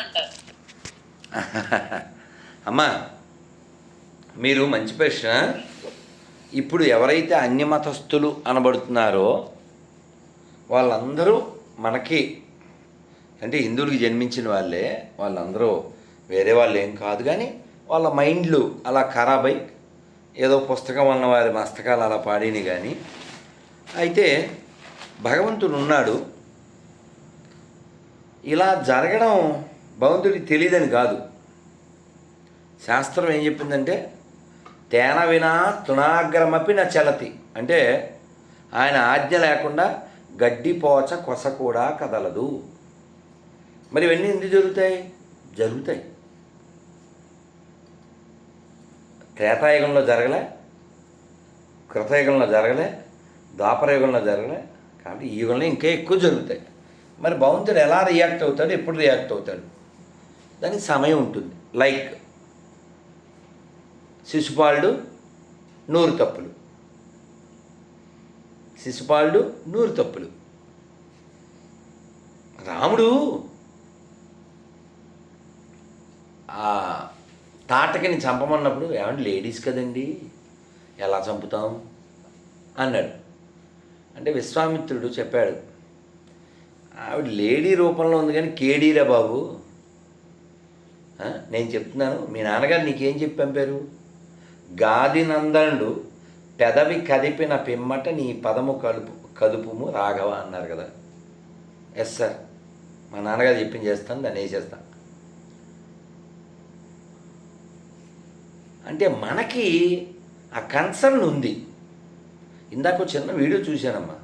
అంటారు. అమ్మా మీరు మంచి ప్రశ్న. ఇప్పుడు ఎవరైతే అన్యమతస్థులు అనబడుతున్నారో వాళ్ళందరూ మనకి అంటే హిందువులకి జన్మించిన వాళ్ళే వాళ్ళందరూ వేరే వాళ్ళు ఏం కాదు కానీ వాళ్ళ మైండ్లు అలా ఖరాబ్ అయి ఏదో పుస్తకం ఉన్న వారి మస్తకాలు అలా పాడిని కానీ. అయితే భగవంతుడు ఉన్నాడు. ఇలా జరగడం భగవంతుడికి తెలియదని కాదు. శాస్త్రం ఏం చెప్పిందంటే తేన వినా తృణాగ్రమపి నా చలతి. అంటే ఆయన ఆజ్ఞ లేకుండా గడ్డిపోచ కొస కూడా కదలదు. మరి ఇవన్నీ ఎందుకు జరుగుతాయి? జరుగుతాయి. త్రేతాయుగంలో జరగలే కృతయుగంలో జరగలే ద్వాపరయుగంలో జరగలే కాబట్టి ఈ యుగంలో ఇంకా ఎక్కువ జరుగుతాయి. మరి భగవంతుడు ఎలా రియాక్ట్ అవుతాడు? ఎప్పుడు రియాక్ట్ అవుతాడు? దానికి సమయం ఉంటుంది. లైక్ శిశుపాలుడు నూరు తప్పులు. శిశుపాలుడు నూరు తప్పులు. రాముడు ఆ తాటకిని చంపమన్నప్పుడు ఏమంటే లేడీస్ కదండి ఎలా చంపుతాం? అన్నాడు. అంటే విశ్వామిత్రుడు చెప్పాడు ఆవిడ లేడీ రూపంలో ఉంది కానీ కేడీరా బాబు నేను చెప్తున్నాను మీ నాన్నగారు నీకేం చెప్పి పంపారు గాది నందనుడు పెదవి కదిపిన పిమ్మట నీ పదము కలుపు కదుపుము రాఘవ అన్నారు కదా. ఎస్ సార్ మా నాన్నగారు చెప్పింది చేస్తాను దాన్ని వేసేస్తాను అంటే మనకి ఆ కన్సర్న్ ఉంది. ఇందాక చిన్న వీడియో చూశానమ్మా.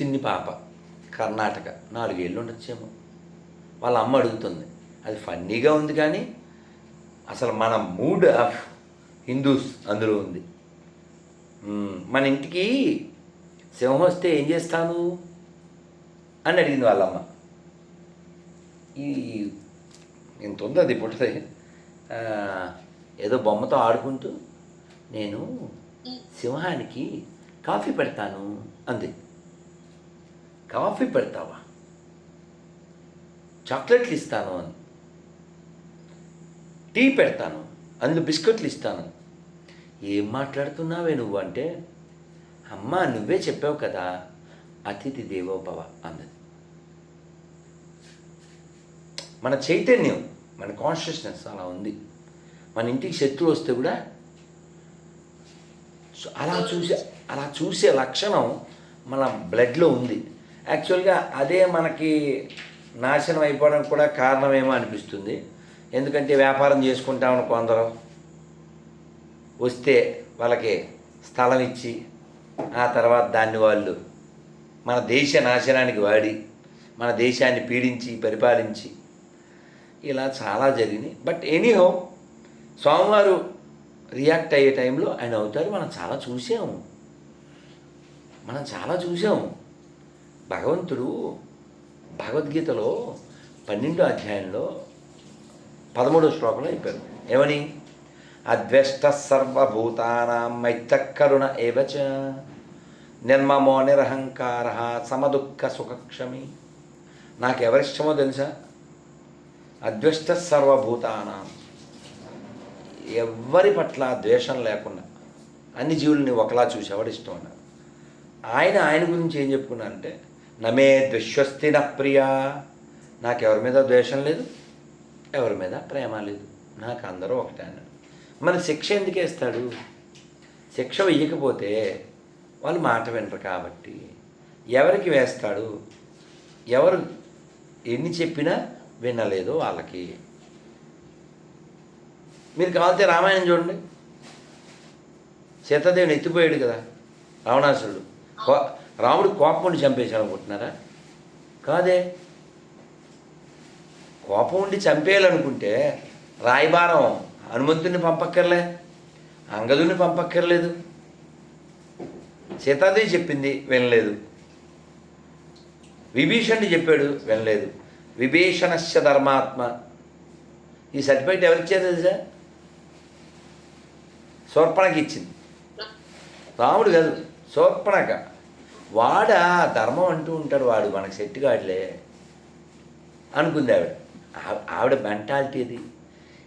చిన్ని పాప కర్ణాటక. నాలుగేళ్ళు ఉండొచ్చేమో. వాళ్ళ అమ్మ అడుగుతుంది అది ఫన్నీగా ఉంది కానీ అసలు మన మూడ్ ఆఫ్ హిందూస్ అందులో ఉంది. మన ఇంటికి సింహం వస్తే ఏం చేస్తాను? అని అడిగింది వాళ్ళమ్మ. ఈ ఇంత ఉంది అది పుట్టది. ఏదో బొమ్మతో ఆడుకుంటూ నేను సింహానికి కాఫీ పెడతాను అంది. కాఫీ పెడతావా? చాక్లెట్లు ఇస్తాను అని టీ పెడతాను అందులో బిస్కెట్లు ఇస్తాను. ఏం మాట్లాడుతున్నావే నువ్వు అంటే అమ్మా నువ్వే చెప్పావు కదా అతిథి దేవోభవ అన్నది. మన చైతన్యం మన కాన్షియస్నెస్ అలా ఉంది. మన ఇంటికి శత్రువు వస్తే కూడా సో అలా చూసే అలా చూసే లక్షణం మన బ్లడ్లో ఉంది. యాక్చువల్గా అదే మనకి నాశనం అయిపోవడానికి కూడా కారణమేమో అనిపిస్తుంది. ఎందుకంటే వ్యాపారం చేసుకుంటామని కొందరు వస్తే వాళ్ళకి స్థలం ఇచ్చి ఆ తర్వాత దాన్ని వాళ్ళు మన దేశ నాశనానికి వాడి మన దేశాన్ని పీడించి పరిపాలించి ఇలా చాలా జరిగినాయి. బట్ ఎనీహో స్వామివారు రియాక్ట్ అయ్యే టైంలో ఆయన అవుతారు. మనం చాలా చూసాము మనం చాలా చూసాము భగవంతుడు భగవద్గీతలో పన్నెండో అధ్యాయంలో పదమూడో శ్లోకంలో చెప్పారు ఏమని? అద్వేష్ట సర్వభూతానాం మైత్తకరుణ ఏవచ? నిర్మమో నిరహంకార సమదుఃఖ సుఖక్షమి. నాకు ఎవరిష్టమో తెలుసా? అద్వేష్ట సర్వభూతానాం. ఎవరి పట్ల ద్వేషం లేకుండా అన్ని జీవుల్ని ఒకలా చూసేవాడు ఇష్టం అన్నారు ఆయన ఆయన గురించి ఏం చెప్పుకున్నారంటే నమే ద్విశ్వస్తి ప్రియా. నాకు ఎవరి మీద ద్వేషం లేదు. ఎవరి మీద? ప్రేమ లేదు. నాకు అందరూ ఒకటే అన్నాడు. మరి శిక్ష ఎందుకు వేస్తాడు? శిక్ష వెయ్యకపోతే వాళ్ళు మాట వినరు కాబట్టి. ఎవరికి వేస్తాడు? ఎవరు ఎన్ని చెప్పినా వినలేదో వాళ్ళకి. మీరు కావాలంటే రామాయణం చూడండి. సీతాదేవిని ఎత్తిపోయాడు కదా రావణాసురుడు. కో- రాముడు కోపం చంపేశాడు అనుకుంటున్నారా? కాదే? కోపం ఉండి చంపేయాలనుకుంటే రాయబారం హనుమంతుడిని పంపక్కర్లే అంగదుని పంపక్కర్లేదు. సీతాదేవి చెప్పింది వినలేదు. విభీషణుడు చెప్పాడు వినలేదు. విభీషణశ్చ ధర్మాత్మ. ఈ సర్టిఫికేట్ ఎవరిచ్చారు తెలుసా? శూర్పణకి ఇచ్చింది. రాముడు కాదు శూర్పణక. వాడ ధర్మం అంటూ ఉంటాడు వాడు మనకు సెట్ కాడలే అనుకుంది ఆవిడ. ఆవిడ మెంటాలిటీ అది.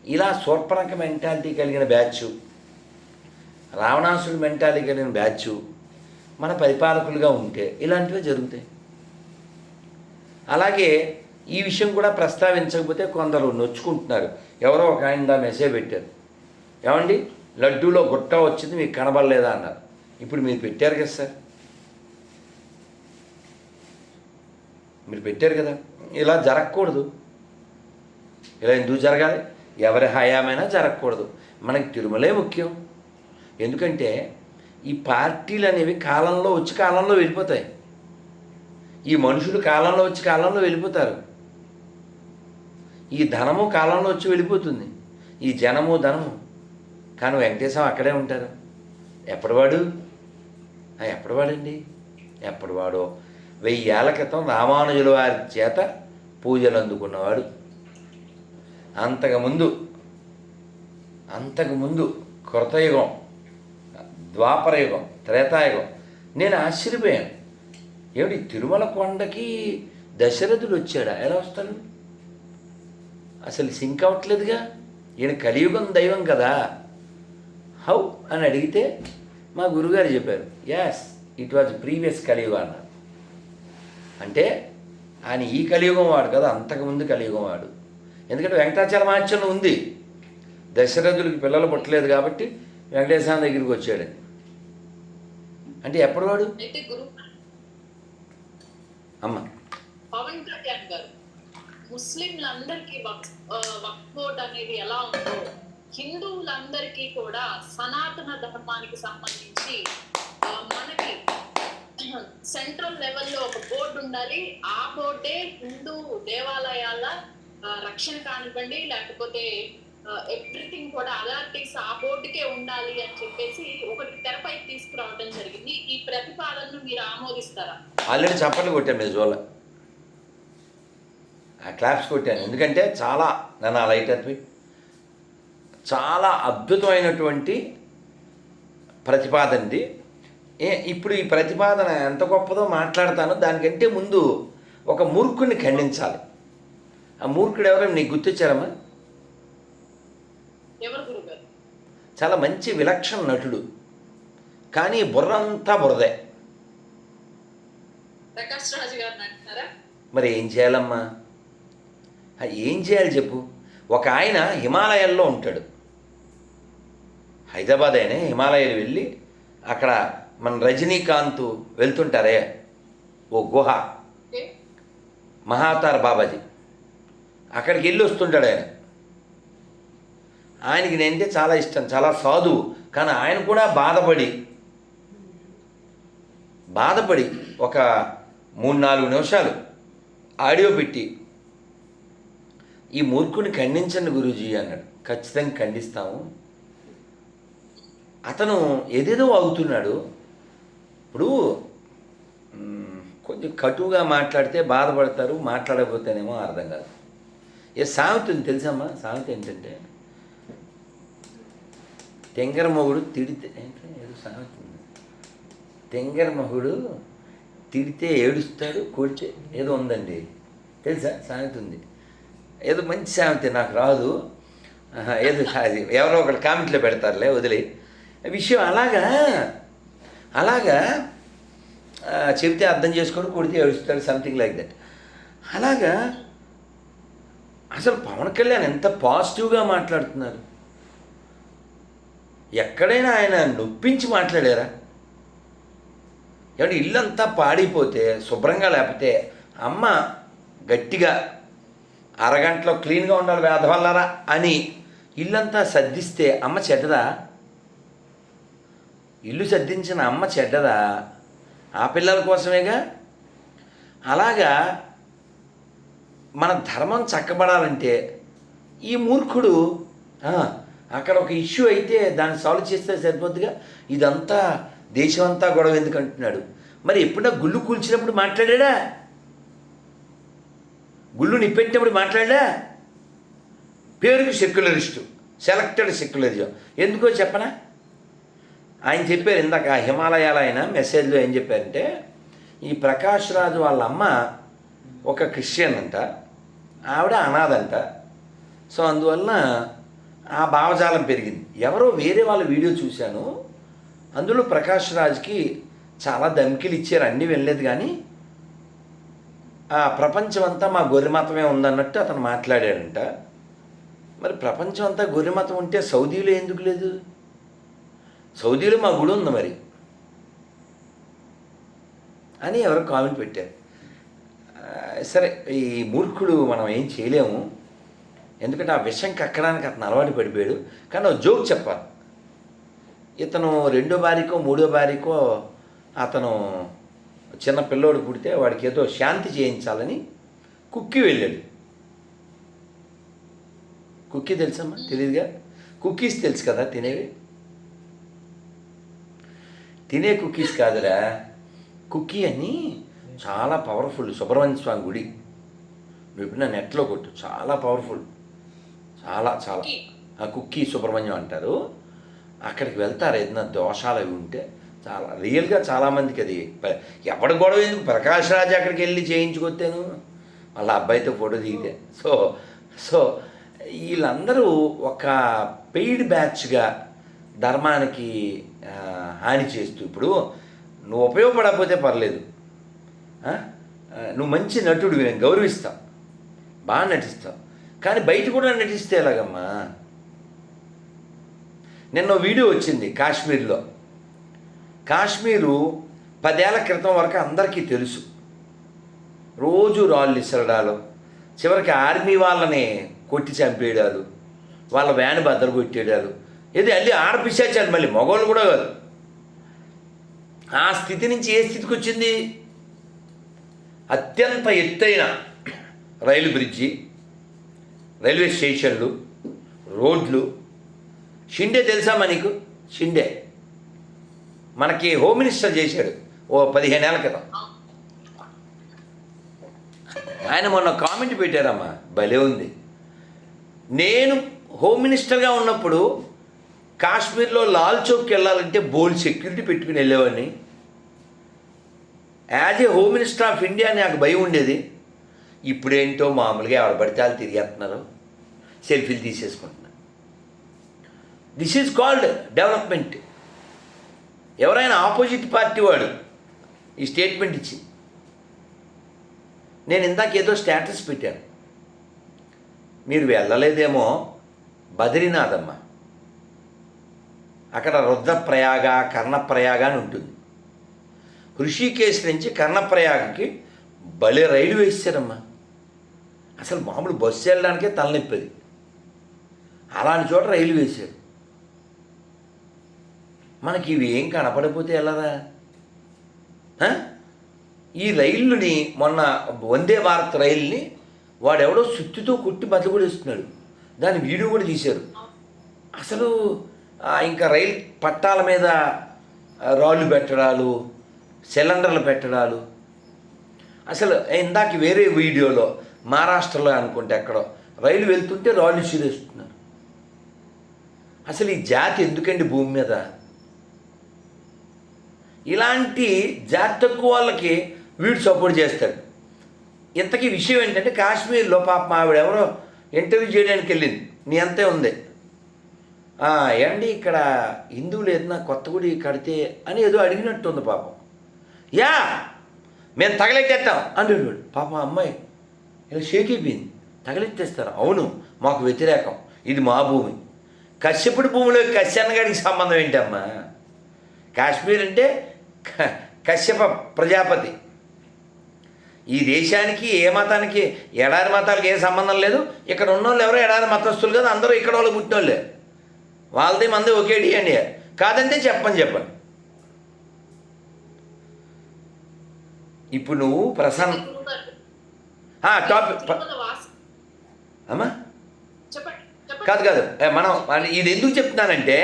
ఇలా సూర్పణక మెంటాలిటీ కలిగిన బ్యాచ్ రావణాసుడి మెంటాలిటీ కలిగిన బ్యాచ్ మన పరిపాలకులుగా ఉంటే ఇలాంటివి జరుగుతాయి. అలాగే ఈ విషయం కూడా ప్రస్తావించకపోతే కొందరు నొచ్చుకుంటున్నారు. ఎవరో ఒక ఆయన దా మెసేజ్ పెట్టారు. ఏమండి? లడ్డూలో గుట్ట వచ్చింది మీకు కనబడలేదా అన్నారు. ఇప్పుడు మీరు పెట్టారు కదా సార్. మీరు పెట్టారు కదా. ఇలా జరగకూడదు. ఇలా ఎందుకు జరగాలి? ఎవరి హయామైనా జరగకూడదు. మనకి తిరుమలే ముఖ్యం. ఎందుకంటే ఈ పార్టీలు అనేవి కాలంలో వచ్చి కాలంలో వెళ్ళిపోతాయి. ఈ మనుషులు కాలంలో వచ్చి కాలంలో వెళ్ళిపోతారు. ఈ ధనము కాలంలో వచ్చి వెళ్ళిపోతుంది. ఈ జనము ధనము. కానీ వెంకటేశం అక్కడే ఉంటారు. ఎప్పటివాడు? ఎప్పటివాడండి? ఎప్పటివాడో. వెయ్యి క్రితం రామానుజుల వారి చేత పూజలు అందుకున్నవాడు. అంతకుముందు అంతకుముందు కృతయుగం ద్వాపరయుగం త్రేతాయుగం. నేను ఆశ్చర్యపోయాను. ఏమిటి తిరుమల కొండకి దశరథుడు వచ్చాడా? ఎలా వస్తాడు? అసలు సింక్ అవ్వట్లేదుగా? ఈయన కలియుగం దైవం కదా. హౌ? అని అడిగితే మా గురుగారు చెప్పారు యాస్ ఇట్ వాజ్ ప్రీవియస్ కలియుగం అన్నారు. అంటే ఆయన ఈ కలియుగం వాడు కదా అంతకుముందు కలియుగం వాడు. ఎందుకంటే వెంకటాచల మహత్యంలో ఉంది. దశరథుడికి పిల్లలు పుట్టలేదు కాబట్టి వెంకటేశ్వర దగ్గరికి వచ్చాడు. అంటే ఎప్పుడు వాడు? అమ్మ. పవన్ కళ్యాణ్ గారు ముస్లింలందరికీ వక్ ఆ, వక్ఫ్ బోర్డ్ అనేది ఎలా ఉందో హిందువులందరికీ కూడా సనాతన ధర్మానికి సంబంధించి మనకి సెంట్రల్ లెవెల్లో ఒక బోర్డు ఉండాలి. ఆ బోర్డే హిందూ దేవాలయాల రక్షణ కానివ్వండి లేకపోతే ఎవ్రీథింగ్ కూడా అథారిటీస్ ఆ బోర్డుకే ఉండాలి అని చెప్పేసి ఒకటి తెరపైకి తీసుకురావడం జరిగింది. ఈ ప్రతిపాదనను మీరు ఆమోదిస్తారా? ఆల్రెడీ చప్పట్లు కొట్టాను మీరు జోల ఆ క్లాప్స్ కొట్టాను. ఎందుకంటే చాలా నన్ను ఆ లైట్ అనిపి చాలా అద్భుతమైనటువంటి ప్రతిపాదనది. ఏ ఇప్పుడు ఈ ప్రతిపాదన ఎంత గొప్పదో మాట్లాడతానో. దానికంటే ముందు ఒక మూర్ఖుని ఖండించాలి. ఆ మూర్ఖుడు ఎవరో? నీకు గుర్తొచ్చారమ్మా? చాలా మంచి విలక్షణ నటుడు. కానీ బురదే. రాజు గారిని అంటున్నారా? మరి ఏం చేయాలమ్మా? ఏం చేయాలి చెప్పు? ఒక ఆయన హిమాలయాల్లో ఉంటాడు. హైదరాబాద్ అయినా హిమాలయాలు వెళ్ళి అక్కడ మన రజనీకాంత్ వెళ్తుంటారే. ఓ గుహ. మహాతార్ బాబాజీ. అక్కడికి వెళ్ళి వస్తుంటాడు ఆయన. ఆయనకి నేనంటే చాలా ఇష్టం చాలా సాధువు. కానీ ఆయన కూడా బాధపడి బాధపడి ఒక మూడు నాలుగు నిమిషాలు ఆడియో పెట్టి ఈ మూర్ఖుని ఖండించండి గురూజీ అన్నాడు. ఖచ్చితంగా ఖండిస్తాము. అతను ఏదేదో అవుతున్నాడు. ఇప్పుడు కొంచెం కటువుగా మాట్లాడితే బాధపడతారు మాట్లాడకపోతేనేమో అర్థం కాదు. ఏ సామెత తెలుసమ్మా? సామెత ఏంటంటే తెంగర మొగుడు తిడితే ఏంటంటే ఏదో సామెత ఉంది. తెంగర మొగుడు తిడితే ఏడుస్తాడు కొడితే ఏదో ఉందండి. తెలుసా? సామెత ఉంది. ఏదో మంచి సామెత నాకు రాదు. ఏదో అది ఎవరో ఒకటి కామెంట్లో పెడతారులే వదిలి. విషయం అలాగా అలాగా చెబితే అర్థం చేసుకొని కొడితే ఏడుస్తాడు సంథింగ్ లైక్ దట్ అలాగా అసలు పవన్ కళ్యాణ్ ఎంత పాజిటివ్గా మాట్లాడుతున్నారు? ఎక్కడైనా ఆయన నొప్పించి మాట్లాడారా? ఏమంటే ఇల్లంతా పాడిపోతే శుభ్రంగా లేకపోతే అమ్మ గట్టిగా అరగంటలో క్లీన్గా ఉండాలి వేధవల్లరా అని ఇల్లంతా సర్దిస్తే అమ్మ చెడ్డదా? ఇల్లు సర్దించిన అమ్మ చెడ్డదా? ఆ పిల్లల కోసమేగా? అలాగా మన ధర్మం చక్కబడాలంటే ఈ మూర్ఖుడు అక్కడ ఒక ఇష్యూ అయితే దాన్ని సాల్వ్ చేస్తే సరిపోద్దిగా? ఇదంతా దేశమంతా గొడవ ఎందుకు అంటున్నాడు మరి ఎప్పుడన్నా గుళ్ళు కూల్చినప్పుడు మాట్లాడా గుళ్ళు నిప్పెట్టినప్పుడు మాట్లాడా? పేరుకి సెక్యులరిస్టు సెలెక్టెడ్ సెక్యులరిజం. ఎందుకో చెప్పనా? ఆయన చెప్పారు ఇందాక హిమాలయాల ఆయన మెసేజ్లో ఏం చెప్పారంటే ఈ ప్రకాష్ రాజు వాళ్ళ అమ్మ ఒక క్రిస్టియన్ అంట. ఆవిడ అనాదంట సో అందువలన ఆ భావజాలం పెరిగింది. ఎవరో వేరే వాళ్ళ వీడియో చూశాను. అందులో ప్రకాష్ రాజ్కి చాలా ధమ్కిలు ఇచ్చారు. అన్నీ వెళ్ళలేదు కానీ ఆ ప్రపంచం అంతా మా గొర్రె మతమే ఉందన్నట్టు అతను మాట్లాడాడంట. మరి ప్రపంచం అంతా గొర్రె మతం ఉంటే సౌదీలో ఎందుకు లేదు? సౌదీలో మా గుడి ఉంది మరి అని ఎవరో కామెంట్ పెట్టారు. సరే ఈ మూర్ఖుడు మనం ఏం చేయలేము. ఎందుకంటే ఆ విషయం కక్కడానికి అతను అలవాటు పడిపోయాడు. కానీ ఒక జోక్ చెప్పాలి. ఇతను రెండో భార్యకో మూడో భార్యకో అతను చిన్న పిల్లోడు పుడితే వాడికి ఏదో శాంతి చేయించాలని కుక్కి వెళ్ళాడు. కుక్కీ తెలుసమ్మా? తెలియదుగా కుక్కీస్ తెలుసు కదా తినేవి? తినే కుక్కీస్ కాదురా. కుక్కీ అని చాలా పవర్ఫుల్ సుబ్రహ్మణ్య స్వామి గుడి. నువ్వు ఇప్పుడు నెట్లో కొట్టు చాలా పవర్ఫుల్ చాలా చాలా. ఆ కుక్కీ సుబ్రహ్మణ్యం అంటారు. అక్కడికి వెళ్తారు ఏదైనా దోషాలు అవి ఉంటే చాలా రియల్గా చాలామందికి అది ఎవడి గొడవ ఎందుకు? ప్రకాష్ రాజ్ అక్కడికి వెళ్ళి చేయించుకొచ్చాను వాళ్ళ అబ్బాయితో ఫోటో దిగితే. సో సో వీళ్ళందరూ ఒక పెయిడ్ బ్యాచ్గా ధర్మానికి హాని చేస్తూ ఇప్పుడు నువ్వు ఉపయోగపడకపోతే పర్లేదు. నువ్వు మంచి నటుడు నేను గౌరవిస్తావు. బాగా నటిస్తావు. కానీ బయట కూడా నటిస్తే ఎలాగమ్మా? నిన్న వీడియో వచ్చింది కాశ్మీర్లో. కాశ్మీరు పదేళ్ళ క్రితం వరకు అందరికీ తెలుసు. రోజు రాళ్ళు ఇసరడాలు. చివరికి ఆర్మీ వాళ్ళని కొట్టి చంపేయడాలు. వాళ్ళ వ్యాన్ బద్దలు కొట్టేయడాలు. ఇది అల్లి ఆడపిశాచారు మళ్ళీ మగవాళ్ళు కూడా కాదు. ఆ స్థితి నుంచి ఏ స్థితికి వచ్చింది? అత్యంత ఎత్తైన రైలు బ్రిడ్జి రైల్వే స్టేషన్లు రోడ్లు. షిండే తెలుసా మనకు? షిండే. మనకి హోమ్ మినిస్టర్ చేశాడు ఓ పదిహేను ఏళ్ళ క్రితం. ఆయన మొన్న కామెంట్ పెట్టారమ్మా. భలే ఉంది. నేను హోమ్ మినిస్టర్గా ఉన్నప్పుడు కాశ్మీర్లో లాల్ చౌక్కి వెళ్ళాలంటే బోల్డ్ సెక్యూరిటీ పెట్టుకుని వెళ్ళేవాడిని. As a home minister of India నాకు భయం ఉండేది. ఇప్పుడేంటో మామూలుగా ఎవరు పడితే వాళ్ళు తిరిగేస్తున్నారు. సెల్ఫీలు తీసేసుకుంటున్నారు. దిస్ ఈజ్ కాల్డ్ డెవలప్మెంట్ ఎవరైనా ఆపోజిట్ పార్టీ వాడు ఈ స్టేట్మెంట్ ఇచ్చి. నేను ఇందాక ఏదో స్టేటస్ పెట్టాను. మీరు వెళ్ళలేదేమో బద్రీనాథ్ అక్కడ రుద్రప్రయాగ కర్ణప్రయాగ అని ఉంటుంది. హృషికేశ్ నుంచి కర్ణప్రయాగకి భలే రైలు వేసారమ్మా అసలు మామూలు బస్సు వెళ్ళడానికే తలనొప్పేది. అలాంటి చోట రైలు వేశారు. మనకి ఇవి ఏం కనపడిపోతే ఎలారా? ఈ రైలుని మొన్న వందే భారత్ రైలుని వాడెవడో సుత్తితో కుట్టి బతకూడేస్తున్నాడు దాని వీడియో కూడా తీశారు. అసలు ఇంకా రైలు పట్టాల మీద రాళ్ళు పెట్టడాలు సిలిండర్లు పెట్టడాలు. అసలు ఇందాక వేరే వీడియోలో మహారాష్ట్రలో అనుకుంటే ఎక్కడో రైలు వెళ్తుంటే రాళ్ళు చీరేస్తున్నారు. అసలు ఈ జాతి ఎందుకండి భూమి మీద? ఇలాంటి జాతి తక్కువ వాళ్ళకి వీడు సపోర్ట్ చేస్తాడు. ఇంతకీ విషయం ఏంటంటే కాశ్మీర్లో పాప ఆవిడ ఎవరో ఇంటర్వ్యూ చేయడానికి వెళ్ళింది. నీ అంతే ఉంది. ఏమండి ఇక్కడ హిందువులు ఏదైనా కొత్త గుడి కడితే అని ఏదో అడిగినట్టుంది పాపం. యా మేము తగలెట్టేస్తాం అంటాడు వాడు. అమ్మాయి ఇలా షేక్ అయిపోయింది. తగలెట్టేస్తారు. అవును మాకు వ్యతిరేకం. ఇది మా భూమి. కశ్యపుడి భూమిలో కశ్యన్నగాడికి సంబంధం ఏంటమ్మా? కాశ్మీర్ అంటే క- కశ్యప ప్రజాపతి. ఈ దేశానికి ఏ మతానికి ఎడారి మతాలకు ఏ సంబంధం లేదు. ఇక్కడ ఉన్న వాళ్ళు ఎవరో ఎడారి మతస్థులు కాదు అందరూ ఇక్కడ వాళ్ళు పుట్టినోళ్ళే. వాళ్ళది మంది ఒకేటి అండి కాదంటే చెప్పని చెప్పండి ఇప్పుడు నువ్వు ప్రసన్న టాపిక్ అమ్మా? కాదు కాదు. మనం ఇది ఎందుకు చెప్తున్నానంటే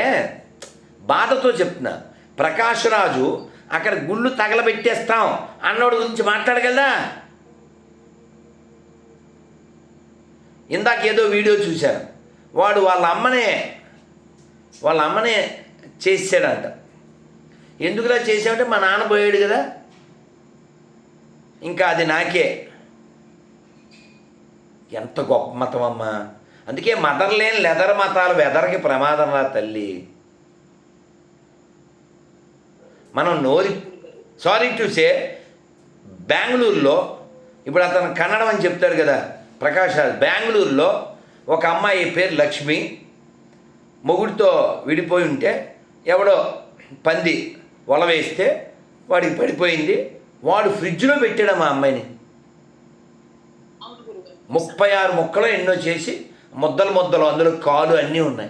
బాధతో చెప్తున్నా. ప్రకాష్ రాజు అక్కడ గుళ్ళు తగలబెట్టేస్తాం అన్నోడి గురించి మాట్లాడగలదా ఇందాక ఏదో వీడియో చూశాను. వాడు వాళ్ళ అమ్మనే వాళ్ళ అమ్మనే చేసాడంట ఎందుకులా చేసామంటే మా నాన్న పోయాడు కదా. ఇంకా అది నాకే. ఎంత గొప్ప మతం అమ్మా అందుకే మదర్ లేని లెదర్ మతాలు వెదర్కి ప్రమాదం రా తల్లి. మనం నోరి సారీ చూసే బెంగళూరులో ఇప్పుడు అతను కన్నడం అని చెప్తాడు కదా ప్రకాష్ బెంగళూరులో ఒక అమ్మాయి పేరు లక్ష్మి మొగుడితో విడిపోయి ఉంటే ఎవడో పంది వల వేస్తే వాడికి పడిపోయింది. వాడు ఫ్రిడ్జ్లో పెట్టాడు మా అమ్మాయిని. ముప్పై ఆరు ముక్కలు ఎన్నో చేసి ముద్దలు ముద్దలు అందులో కాలు అన్నీ ఉన్నాయి.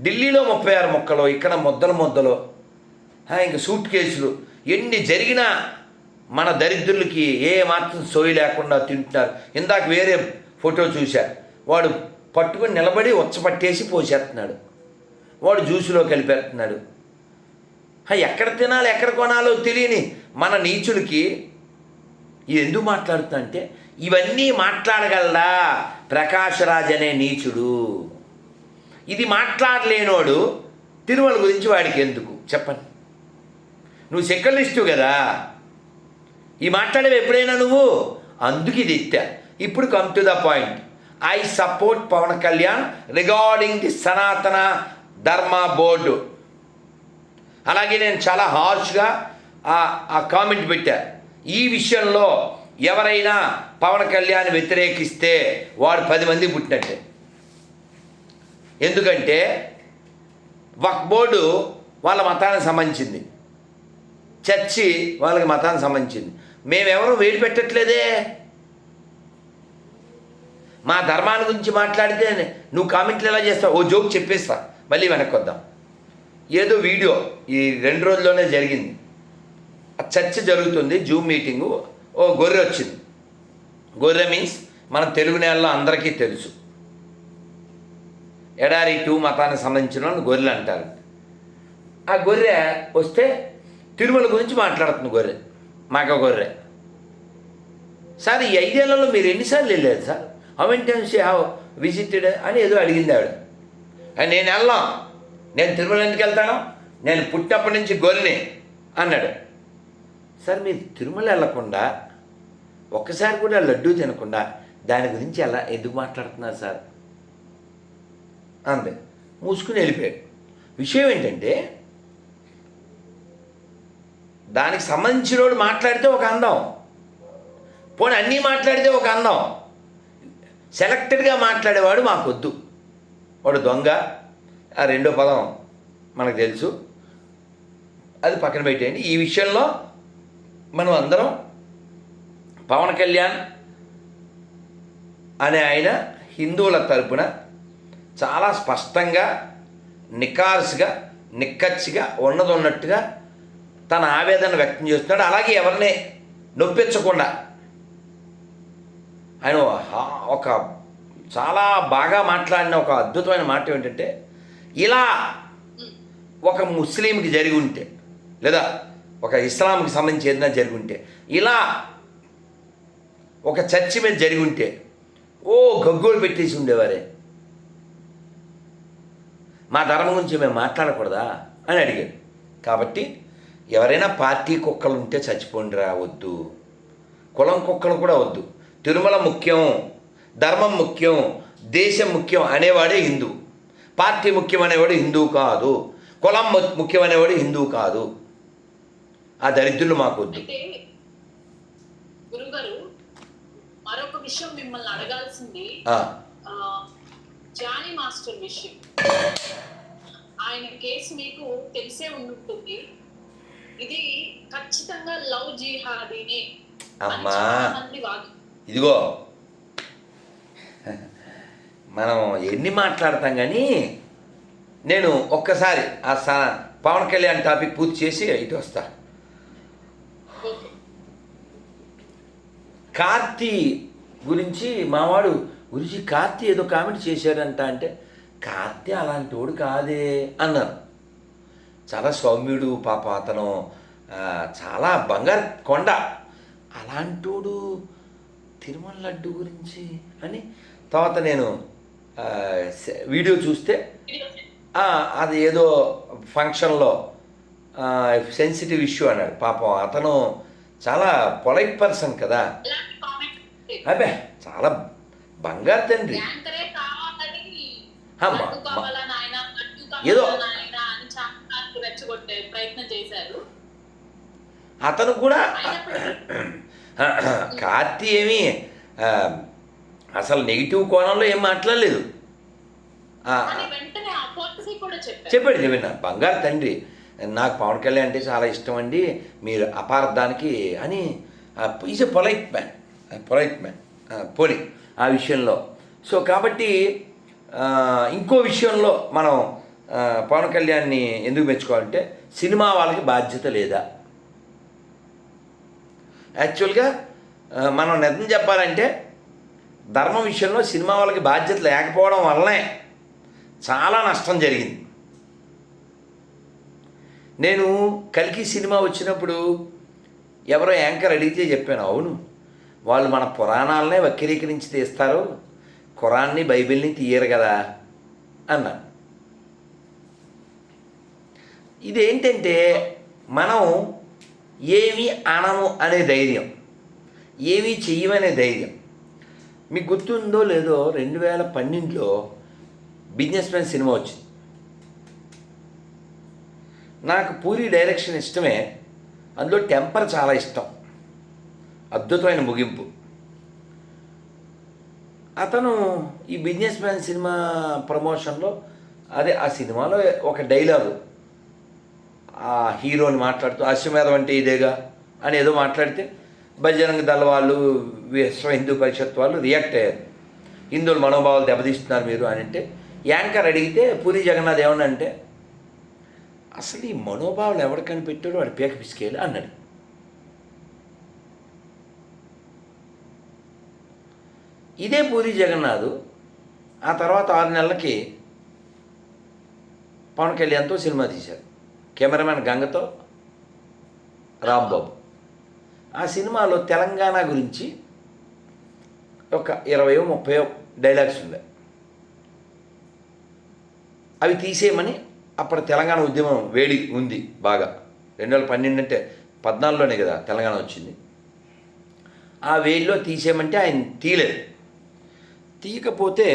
ఢిల్లీలో ముప్పై ఆరు ముక్కలు ఇక్కడ ముద్దలు ముద్దలు ఆ, ఇంక సూట్ కేసులు ఎన్ని జరిగినా మన దరిద్రులకి ఏ మాత్రం సోయి లేకుండా తింటున్నారు. ఇందాక వేరే ఫోటో చూశా వాడు పట్టుకుని నిలబడి ఉచ్చపట్టేసి పోసేస్తున్నాడు. వాడు జ్యూసులో కలిపేస్తున్నాడు ఎక్కడ తినాలి ఎక్కడ కొనాలో తెలియని మన నీచులకి ఇది ఎందుకు మాట్లాడుతున్నా అంటే ఇవన్నీ మాట్లాడగలడా? ప్రకాశరాజ్ అనే నీచుడు. ఇది మాట్లాడలేనోడు తిరుమల గురించి వాడికి ఎందుకు? చెప్పండి. నువ్వు సెకండ్ కదా. ఈ మాట్లాడేవి ఎప్పుడైనా నువ్వు? అందుకు ఇది ఎత్తా. ఇప్పుడు come to the point I support Pawan Kalyan regarding the Sanatana Dharma board. అలాగే నేను చాలా హార్ష్గా ఆ కామెంట్ పెట్టా. ఈ విషయంలో ఎవరైనా పవన్ కళ్యాణ్ వ్యతిరేకిస్తే వాడు పది మంది పుట్టినట్టే. ఎందుకంటే వక్ బోర్డు వాళ్ళ మతానికి సంబంధించింది. చర్చి వాళ్ళకి మతానికి సంబంధించింది. మేమెవరూ వేడి పెట్టట్లేదే. మా ధర్మాన్ని గురించి మాట్లాడితే నువ్వు కామెంట్లు ఎలా చేస్తావు? ఓ జోక్ చెప్పేస్తా. మళ్ళీ వెనక్కి వద్దాం. ఏదో వీడియో ఈ రెండు రోజుల్లోనే జరిగింది. ఆ చర్చ జరుగుతుంది జూమ్ మీటింగు. ఓ గొర్రె వచ్చింది. గొర్రె మీన్స్ మన తెలుగు నేలలో అందరికీ తెలుసు. ఎడారి టూ మతానికి సంబంధించిన వాళ్ళు గొర్రెలు అంటారు. ఆ గొర్రె వస్తే తిరుమల గురించి మాట్లాడుతుంది గొర్రె మగ గొర్రె. సార్ ఈ ఐదేళ్ళలో మీరు ఎన్నిసార్లు వెళ్ళారు sir? How many times you have visited అని ఏదో అడిగింది ఆవిడ. నేను వెళ్ళాం. నేను తిరుమల ఎందుకు వెళ్తాను? నేను పుట్టినప్పటి నుంచి గొర్రెని అన్నాడు. సార్ మీరు తిరుమల వెళ్ళకుండా ఒక్కసారి కూడా లడ్డూ తినకుండా దాని గురించి ఎలా ఎందుకు మాట్లాడుతున్నారు సార్? అంతే మూసుకుని వెళ్ళిపోయాడు. విషయం ఏంటంటే దానికి సంబంధించినోడు మాట్లాడితే ఒక అందం. పోనీ అన్నీ మాట్లాడితే ఒక అందం. సెలెక్టెడ్గా మాట్లాడేవాడు మాకొద్దు. వాడు దొంగ. ఆ రెండో పదం మనకు తెలుసు. అది పక్కన పెట్టేయండి. ఈ విషయంలో మనం అందరం పవన్ కళ్యాణ్ అనే ఆయన హిందువుల తరపున చాలా స్పష్టంగా నికార్స్గా నిక్కచ్చిగా ఉన్నది ఉన్నట్టుగా తన ఆవేదన వ్యక్తం చేస్తున్నాడు. అలాగే ఎవరిని నొప్పించకుండా ఆయన ఒక చాలా బాగా మాట్లాడిన ఒక అద్భుతమైన మాట ఏమిటంటే ఇలా ఒక ముస్లింకి జరిగి ఉంటే లేదా ఒక ఇస్లాంకి సంబంధించి ఏదైనా జరిగి ఉంటే ఇలా ఒక చర్చి మీద జరిగి ఉంటే ఓ గగ్గోలు పెట్టేసి ఉండేవారే. మా ధర్మం గురించి మేము మాట్లాడకూడదా అని అడిగాడు. కాబట్టి ఎవరైనా పార్టీ కుక్కలు ఉంటే చచ్చిపోండి రా వద్దు. కులం కుక్కలు కూడా వద్దు. తిరుమల ముఖ్యం ధర్మం ముఖ్యం దేశం ముఖ్యం అనేవాడే హిందూ. పార్టీ ముఖ్యం అనేవాడు హిందూ కాదు. కులం ము- ముఖ్యం అనేవాడు హిందూ కాదు. ఆ దరిద్రులు మాకు వద్దు అయితే గురుగారు మరొక విషయం మిమ్మల్ని అడగాల్సింది. జానీ మాస్టర్ విషయం. ఆయన కేసు మీకు తెలిసే ఉండుంటుంది. ఇది ఖచ్చితంగా లవ్ జిహాదీనే. అమ్మా. ఇదిగో మనం ఎన్ని మాట్లాడతాం కానీ నేను ఒక్కసారి ఆ స పవన్ కళ్యాణ్ టాపిక్ పూర్తి చేసి ఇటు వస్తా. కార్తీ గురించి మావాడు గురించి కార్తీ ఏదో కామెంట్ చేశాడంట అంటే కార్తీ అలాంటి వాడు కాదే అన్నారు. చాలా సౌమ్యుడు పాప అతను చాలా బంగారు కొండ. అలాంటోడు తిరుమల లడ్డు గురించి అని తర్వాత నేను వీడియో చూస్తే అది ఏదో ఫంక్షన్లో సెన్సిటివ్ ఇష్యూ అన్నాడు. పాపం అతను చాలా పొలైట్ పర్సన్ కదా. అబ్బే చాలా బంగారు తండ్రి. ఏదో- అతను కూడా కార్తీ ఏమి అసలు నెగిటివ్ కోణంలో ఏం మాట్లాడలేదు. చెప్పాడు చెప్పిన బంగారు తండ్రి నాకు పవన్ కళ్యాణ్ అంటే చాలా ఇష్టం అండి మీరు అపార్థానికి అని is a polite man polite man పోలి ఆ విషయంలో. సో కాబట్టి ఇంకో విషయంలో మనం పవన్ కళ్యాణ్ని ఎందుకు మెచ్చుకోవాలంటే సినిమా వాళ్ళకి బాధ్యత లేదా? యాక్చువల్గా మనం నిజం చెప్పాలంటే ధర్మం విషయంలో సినిమా వాళ్ళకి బాధ్యత లేకపోవడం వల్లనే చాలా నష్టం జరిగింది. నేను కలికి సినిమా వచ్చినప్పుడు ఎవరో యాంకర్ అడిగితే చెప్పాను అవును వాళ్ళు మన పురాణాలనే వక్రీకరించి తీస్తారు ఖురాన్ని బైబిల్ని తీయరు కదా అన్నా ఇదేంటంటే మనం ఏమి అనము అనే ధైర్యం ఏమీ చెయ్యమనే ధైర్యం మీకు గుర్తుందో లేదో రెండు వేల పన్నెండులో బిజినెస్ మ్యాన్ సినిమా వచ్చింది. నాకు పూరి డైరెక్షన్ ఇష్టమే అందులో టెంపర్ చాలా ఇష్టం. అద్భుతమైన ముగింపు. అతను ఈ బిజినెస్ మ్యాన్ సినిమా ప్రమోషన్లో అదే ఆ సినిమాలో ఒక డైలాగు ఆ హీరోని మాట్లాడుతూ అశ్వమేధం అంటే ఇదేగా? అని ఏదో మాట్లాడితే బజరంగ దళ వాళ్ళు విశ్వ హిందూ పరిషత్ వాళ్ళు రియాక్ట్ అయ్యారు. హిందువుల మనోభావాలు దెబ్బతీస్తున్నారు మీరు అని అంటే యాంకర్ అడిగితే పూరి జగన్నాథ్ ఏమన్నా అంటే అసలు ఈ మనోభావాలు ఎవరు కనిపెట్టాడో వాడు పేక పిసికేయాలి అన్నాడు. ఇదే పూరి జగన్నాథ్ ఆ తర్వాత ఆరు నెలలకి పవన్ కళ్యాణ్తో సినిమా తీశారు. కెమెరామెన్ గంగతో రాంబాబు. ఆ సినిమాలో తెలంగాణ గురించి ఒక ఇరవయో ముప్పయో డైలాగ్స్ ఉన్నాయి. అవి తీసేయమని అప్పుడు తెలంగాణ ఉద్యమం వేడి ఉంది బాగా. రెండు వేల పన్నెండు అంటే పద్నాలుగులోనే కదా తెలంగాణ వచ్చింది. ఆ వేడిలో తీసేయమంటే ఆయన తీయలేదు. తీయకపోతే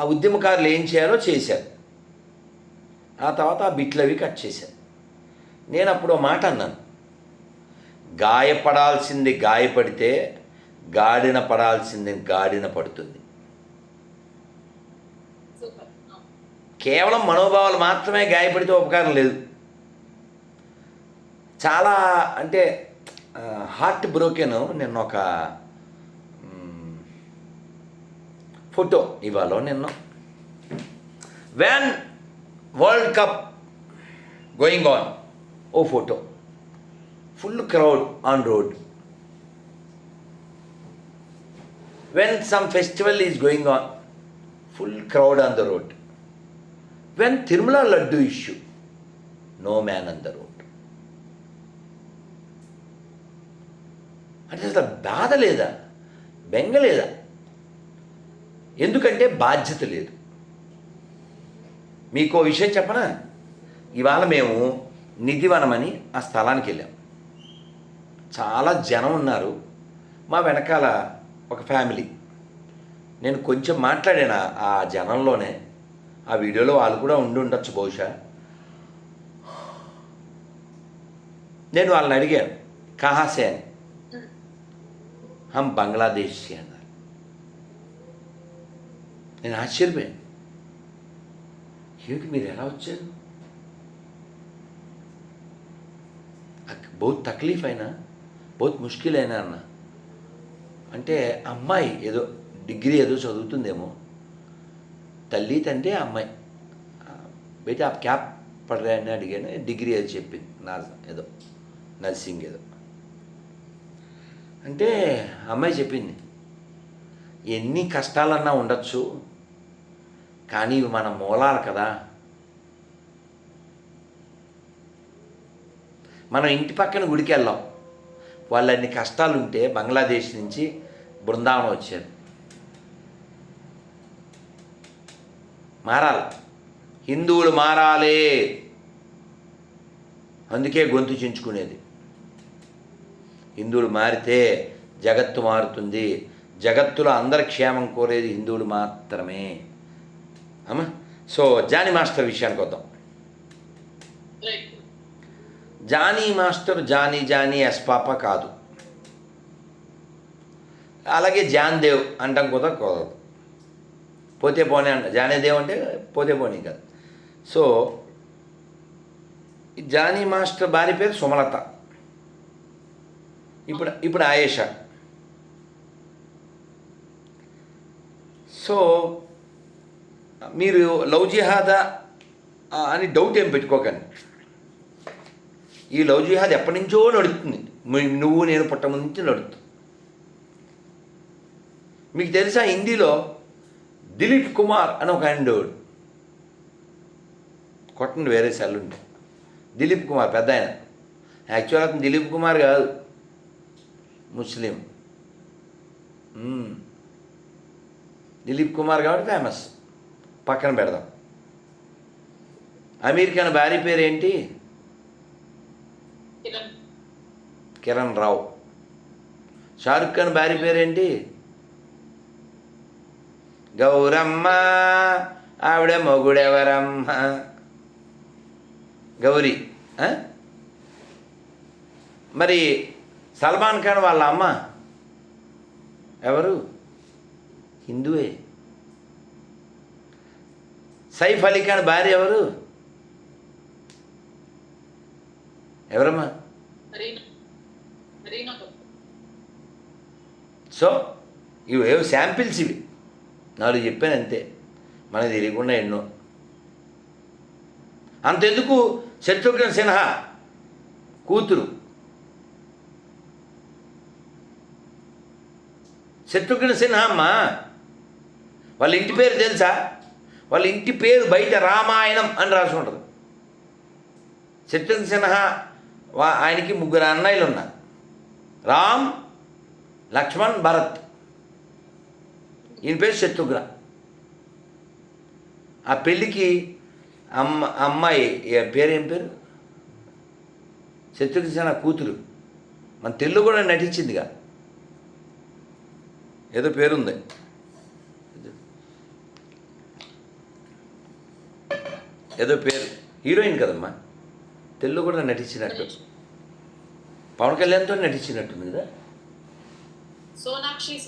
ఆ ఉద్యమకారులు ఏం చేయాలో చేశారు. ఆ తర్వాత ఆ బిట్లు అవి కట్ చేశారు. నేను అప్పుడు మాట అన్నాను. గాయపడాల్సింది గాయపడితే గాడిన పడాల్సింది గాడిన పడుతుంది. కేవలం మనోభావాలు మాత్రమే గాయపడితే ఉపకారం లేదు. చాలా అంటే హార్ట్ బ్రోకెన్ నిన్న ఒక ఫోటో ఇవాళ నిన్న. When world cup going on oh photo. Full crowd on road. When some festival is going on full crowd on the road when Tirumala laddu issue no man on the road అంటే అసలు బాధ లేదా? బెంగ లేదా? ఎందుకంటే బాధ్యత లేదు. మీకు విషయం చెప్పనా? ఇవాళ మేము నిధివనమని ఆ స్థలానికి వెళ్ళాం. చాలా జనం ఉన్నారు. మా వెనకాల ఒక ఫ్యామిలీ. నేను కొంచెం మాట్లాడాను ఆ- జనంలోనే. ఆ వీడియోలో వాళ్ళు కూడా ఉండి ఉండొచ్చు బహుశా. నేను వాళ్ళని అడిగాను కహాసే అని హమ్ బంగ్లాదేశ్ అన్నారు. నేను ఆశ్చర్యపోయాను. ఏమిటి మీరు ఎలా వచ్చారు? బహుత్ తక్లీఫ్ అయినా బహుత్ ముష్కిల్ అయినా అన్న. అంటే అమ్మాయి ఏదో డిగ్రీ ఏదో చదువుతుందేమో. తల్లి తండ్రి అమ్మాయి. బయట ఆ క్యాప్ పడరాయని అడిగాను డిగ్రీ అది చెప్పింది నా ఏదో నర్సింగ్ ఏదో. అంటే అమ్మాయి చెప్పింది ఎన్ని కష్టాలన్నా ఉండొచ్చు కానీ ఇవి మన మూలాలు కదా. మనం ఇంటి పక్కన గుడికి వెళ్ళాం. వాళ్ళు అన్ని కష్టాలు ఉంటే బంగ్లాదేశ్ నుంచి బృందావనం వచ్చారు. మారాలి. హిందువులు మారాలి. అందుకే గొంతు చించుకునేది. హిందువులు మారితే జగత్తు మారుతుంది. జగత్తులో అందరి క్షేమం కోరేది హిందువులు మాత్రమే. అమ్మా. సో జానీ మాస్టర్ విషయానికి వద్దాం. జానీ మాస్టర్ జానీ జానీ ఎస్ పాప కాదు. అలాగే జాన్ దేవ్ అంటాం కూడా కుదరదు పోతే పోనీ అంట. జానీ దేవ్ అంటే పోతే పోనీ కాదు. సో జానీ మాస్టర్ భార్య పేరు సుమలత. ఇప్పుడు ఇప్పుడు ఆయేషా. సో మీరు లవ్ జిహాదా అని డౌట్ ఏం పెట్టుకోకండి. ఈ లవ్ జిహాద్ ఎప్పటి నుంచో నడుస్తుంది. నువ్వు నేను పుట్టముందు నుంచి నడుస్తుంది. మీకు తెలుసా హిందీలో దిలీప్ కుమార్ అని ఒక ఆయన కొట్టండి వేరే సెల్ ఉంటే. దిలీప్ కుమార్ పెద్ద ఆయన. యాక్చువల్ అతను దిలీప్ కుమార్ కాదు. ముస్లిం. దిలీప్ కుమార్ కాబట్టి ఫేమస్ పక్కన పెడదాం. అమీర్ ఖాన్ భార్య పేరు ఏంటి కిరణ్. రావు. షారుఖ్ ఖాన్ భార్య పేరేంటి? గౌరమ్మ. ఆవిడ మొగుడెవరమ్మ? గౌరీ. ఆ? మరి సల్మాన్ ఖాన్ వాళ్ళ అమ్మ? ఎవరు? హిందువే. సైఫ్ అలీ ఖాన్ భార్య ఎవరు? ఎవరమ్మా? సో ఇవి ఏవో శాంపిల్స్ ఇవి. నాలుగు చెప్పాను అంతే. మనకు తెలియకుండా ఎన్నో. అంతెందుకు శత్రుఘ్న సిన్హా? కూతురు. శత్రుఘ్న సిన్హా అమ్మ? వాళ్ళ ఇంటి పేరు తెలుసా? వాళ్ళ ఇంటి పేరు బయట రామాయణం అని రాసి ఉంటుంది. శత్రుఘ్న సిన్హా ఆయనకి ముగ్గురు అన్నయ్యలు ఉన్నారు రామ్ లక్ష్మణ్ భరత్. ఈయన పేరు శత్రుఘ్న. ఆ పెళ్ళికి అమ్మ అమ్మాయి పేరు ఏం పేరు? శత్రుఘ్న కూతురు. మన తెల్లు కూడా నటించిందిగా. ఏదో పేరుంది. ఏదో పేరు. హీరోయిన్ కదమ్మా. తెల్లు కూడా నటించినట్టు. పవన్ కళ్యాణ్తో నటించినట్టుంది కదా? సోనాక్షి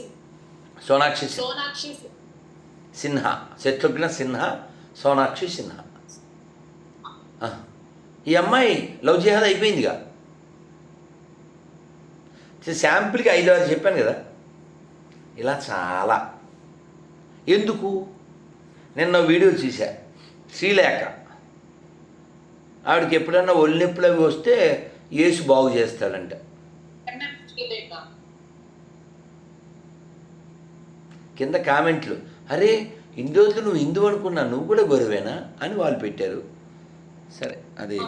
సోనాక్షి సిన్హా. సోనాక్షి సి- సిన్హా. శత్రుఘ్న సిన్హా సోనాక్షి సిన్హా. ఈ అమ్మాయి లవ్ జిహాద్ అయిపోయిందిగా. శాంపుల్కి ఐదు ఆరు చెప్పాను కదా. ఇలా చాలా. ఎందుకు? నిన్న వీడియో చూసా శ్రీలేఖ. ఆవిడకి ఎప్పుడన్నా ఒళ్ళు అవి వస్తే యేసు బాగు చేస్తాడంట. కింద కామెంట్లు అరే ఇన్ని రోజులు నువ్వు హిందూ అనుకున్నా నువ్వు కూడా గొరవేనా అని వాళ్ళు పెట్టారు. సరే అది.